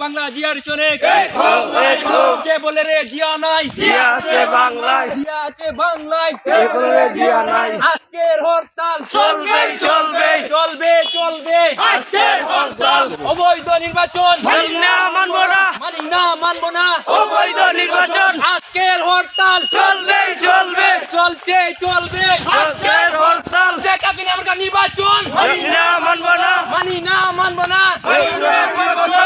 বাংলা জিয়ার শোনে। কে বলে রে জিয়া নাই? জিয়া আছে বাংলায়। জিয়া আছে বাংলায়। কে বলে জিয়া নাই? আজকের হরতাল। চলবে চলবে। চলবে চলবে। আজকের হরতাল। অবৈধ নির্বাচন। মানি না মানবো না। মানি না মানবো না। অবৈধ নির্বাচন। আজকের হরতাল। চলবে চলবে। চলছে চলবে। আজকের হরতাল। শেখ হাসিনা আমরা নির্বাচন। মানি না মানবো না। মানি না মানবো না। মানি না মানবো না।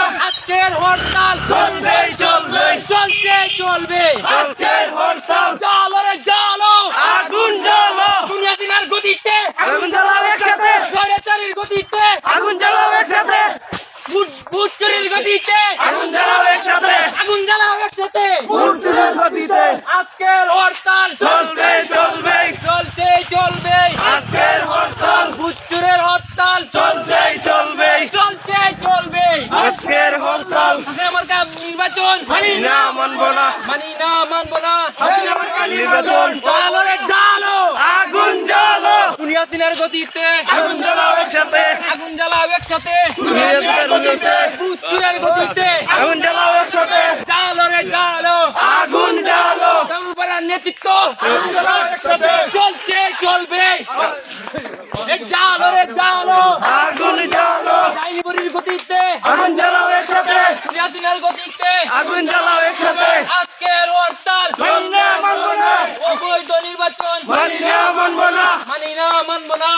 আজকের হরতাল চলবে। চলবে চলছে চলবে। আজকের হরতাল জালো রে জালো আগুন জ্বালো দুনিয়া দিনার গতিতে আগুন জ্বালাও একসাথে স্বৈরাচারীর গতিতে আগুন জ্বালাও একসাথে বুচ্চুরির গতিতে আগুন জ্বালাও একসাথে আগুন জ্বালাও একসাথে উর্দুর গতিতে আজকের হরতাল চলবে চলবে চলছে চলবে আজকের হরতাল বুচ্চুরের হরতাল চলছে চলবে চলছে চলবে আজকের হরতাল হাসিনা মার্কা নির্বাচন। মানি না মানবো না। মানি না মানবো না। মার্কা নির্বাচন। জালো রে আগুন জ্বালো দুনিয়া দিনার গতিতে। আগুন জ্বালাও একসাথে। আগুন জ্বালাও একসাথে। দুনিয়ার গতিতে। বুচ্চুরের গতিতে। আগুন জ্বালাও একসাথে। জালো রে আগুন জ্বালো দামুপাড়ার নেতৃত্ব। চলছে চলবে। এ জালো রে জালো আগুন জ্বালো ডাইনিবরির গতিতে আগুন জ্বালাও একসাথে সিয়াসিনার গতিতে আগুন জ্বালাও একসাথে আজকের হরতাল মানি না মানবো না অবৈধ নির্বাচন মানি না মানবো না। মানি না মানবো না।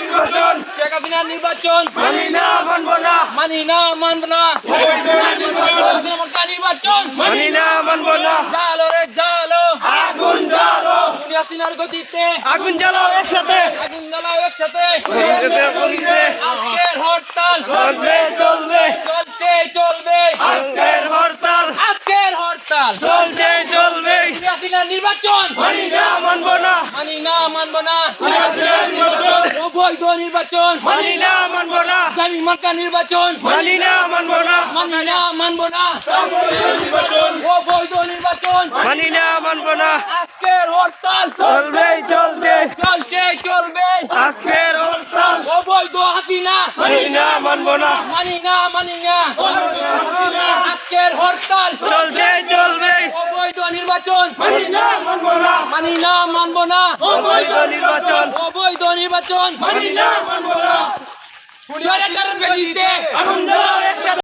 নির্বাচন। শেখ হাসিনার নির্বাচন। মানি না মানবো না। মানি না মানবো না। নির্বাচন। মানি না মানবো না। জালো রে জালো। আগুন জ্বালো। সিয়াসিনার গতিতে। আগুন জ্বালাও একসাথে। আগুন জ্বালাও একসাথে। আজকের হরতাল। চলবে চলবে। চলছে চলবে। আজকের হরতাল। আজকের হরতাল। চলছে চলবে। হাসিনার নির্বাচন। মানি না মানবো না। মানি না মানবো না। অবৈধ নির্বাচন। মানি না মানবো না। জামি মার্কা নির্বাচন। মানি না মানবো না। মানি না মানবো না। অবৈধ নির্বাচন। মানি না মানবো না। আজকের হরতাল চলবে চলবে। চলছে চলবে। আজকের হরতাল। অবৈধ হাসিনা মানি না মানবো না। মানি না মানি না। আজকের হরতাল। চলবে। অবৈধ নির্বাচন। মানি না মানবো না। মানি না মানবো না। অবৈধ নির্বাচন। অবৈধ নির্বাচন। মানি না মানবো না। সরকারের বিরুদ্ধে